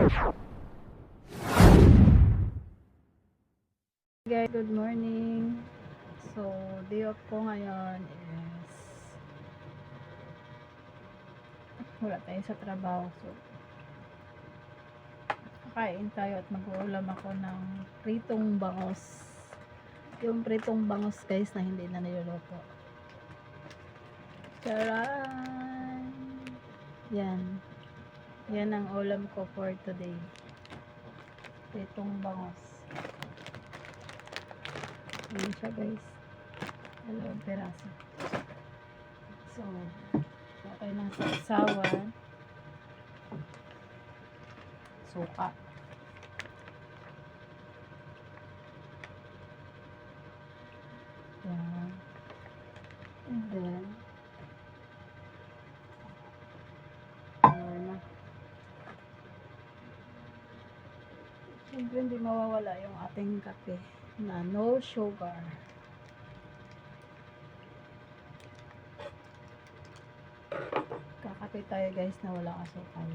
Guys, good morning. So, day off ko ngayon is wala tayo sa trabaho. So, kakain tayo at mag-uulam ako ng pritong bangos. Yung pritong bangos guys na hindi na niluluto. Charan! Yan. Yan ang ulam ko for today. Pritong bangos. Ayan siya guys. Dalawang peraso. So, okay ng sasawan. Suka. Yan. And then, ano na. Siyempre hindi mawawala yung ating kape na no sugar. Kakape tayo guys na wala asukal.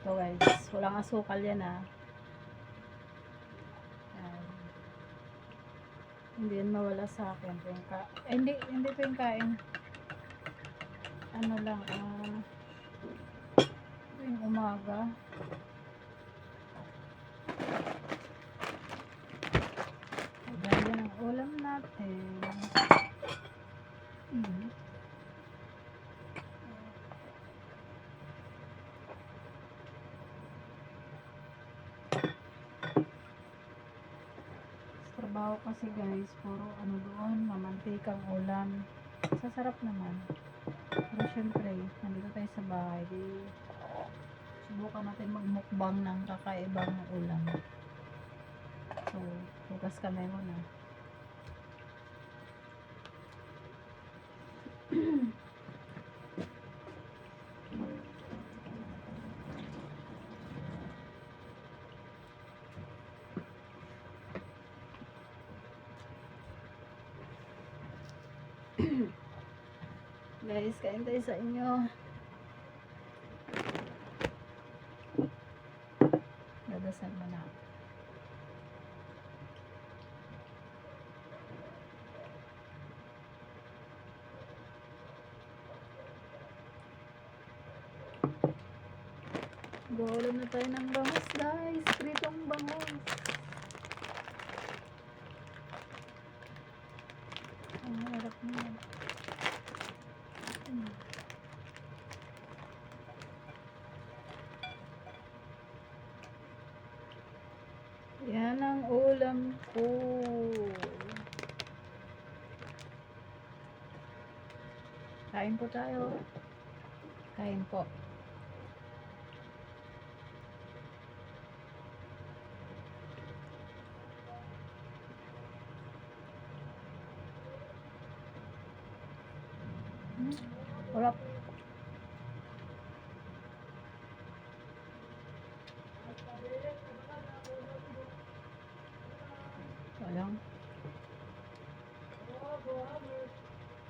So guys, walang asukal yan ah. Yan. Hindi yan mawala sa akin. Ito yung ka eh, hindi, hindi ito yung kain. Ano lang, ah, ito yung umaga. Gaya ng ulam natin. Mm. Sa trabaho kasi guys, puro ano doon, mamantikang ulam. Sasarap naman. Pero syempre, nandito tayo sa bahay, di subukan natin magmukbang ng kakaibang ulam. So, bukas kami muna. Guys, kain tayo sa inyo. Dadasal mo na. Gawala na tayo ng bangus guys. Pritong bangus. Ang harap mo. Hmm. Yan ang ulam ko. Kain po tayo. Kain po. Sarap. Sayang.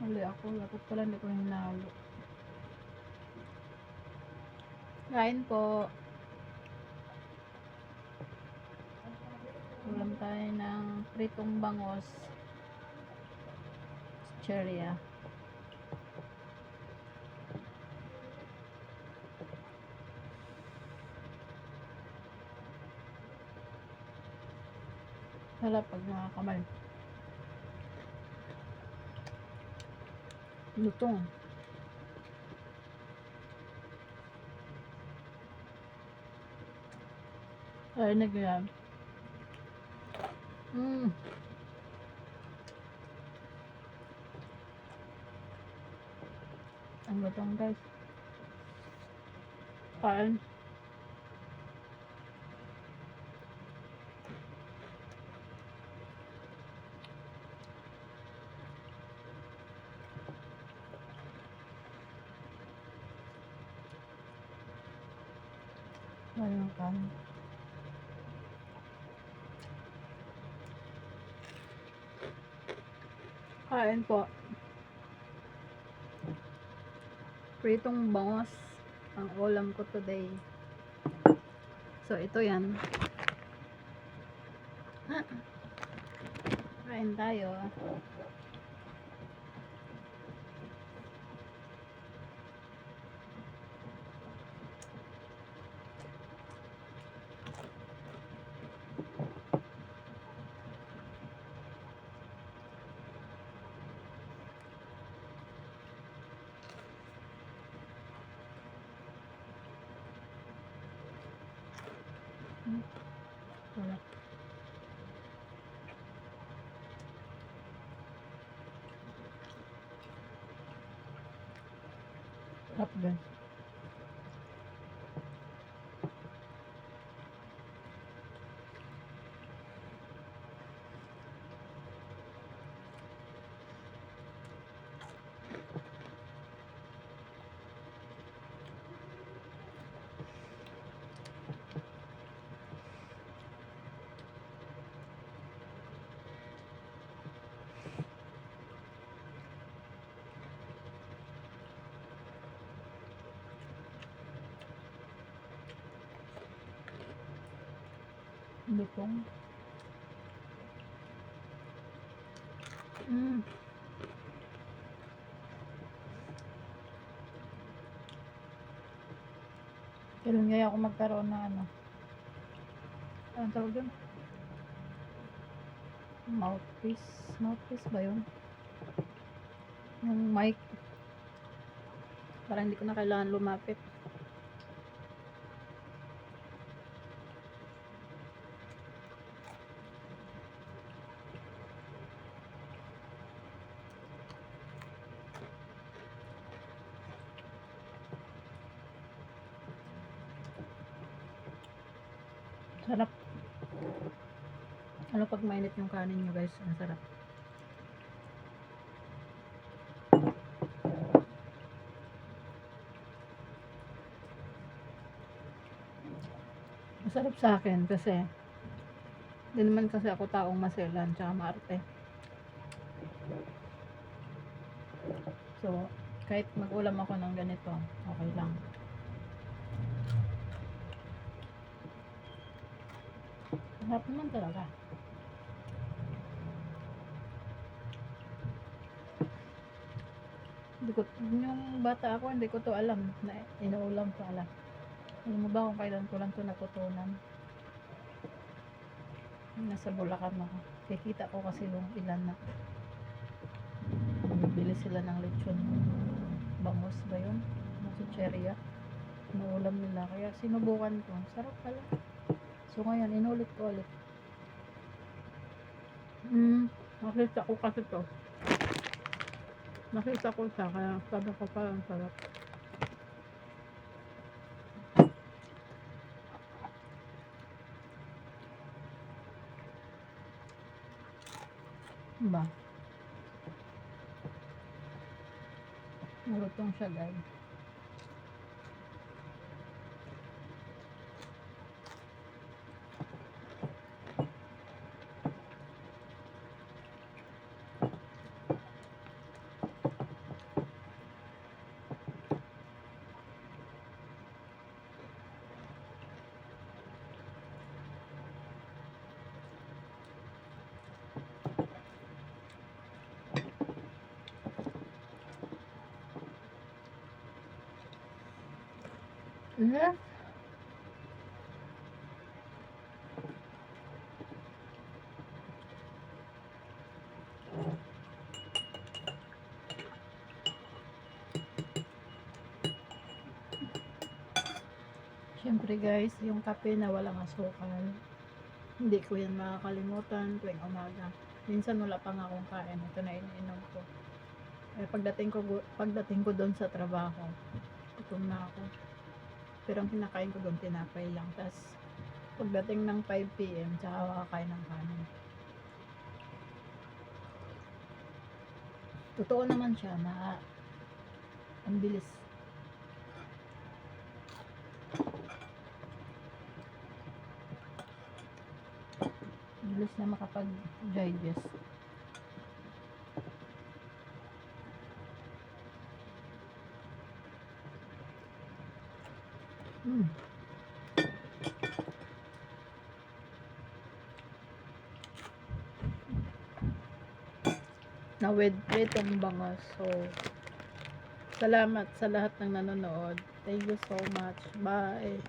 Mali ako. Dapat pala hindi ko hinalo. Kain po. Ulam tayo ng pritong bangos. Cherry ah. Sarap pag nakakamal. Lutong. Ay, nagyan. Mm. Ang lutong guys. Kain. Walang kanin. Kain po. Pritong bangos ang ulam ko today. So, ito yan. Kain tayo. Wala. Sarap guys. Lutong. Mm. Kailan kaya ako magkaroon na ano? Anong tawag dun? Mouthpiece. Mouthpiece ba yun? Yung mic. Parang hindi ko na kailangan lumapit. Sarap. Ano pag mainit yung kanin nyo guys? Ang sarap. Masarap sa akin kasi hindi naman kasi ako taong maselan tsaka maarte. So, kahit mag-ulam ako ng ganito, okay lang. Sarap naman talaga. Hindi ko, yung bata ako, hindi ko to alam na inuulam pala. Alam mo ba kung kailan ko lang to natutunan? Nasa Bulacan ako. Kikita ko kasi yung ilan na bibili sila ng lechon. Bangos ba yun? Nasa cherya. Inuulam nila. Kaya sinubukan ko. Sarap pala. So ngayon, inulit ko ulit. Hmm, nakita ko kasi to. Nakita ko siya, kaya sabi ko pa ang sarap. Ba? Marutong siya guys. Yes. Siyempre guys, yung kape na walang asukal, hindi ko yan makakalimutan tuwing umaga. Minsan wala pa nga akong kain, ito na iniinom ko. Eh, pagdating ko pagdating ko doon sa trabaho, gutom na ako. Pero ang kinakain ko doon, tinapay lang. Tapos, pagdating ng 5 p.m., tsaka ako kakain ng kanin. Totoo naman siya na ang bilis. Bilis na makapag-digest. Mm. Nawid-wid ang bangos. So, salamat sa lahat ng nanonood. Thank you so much. Bye.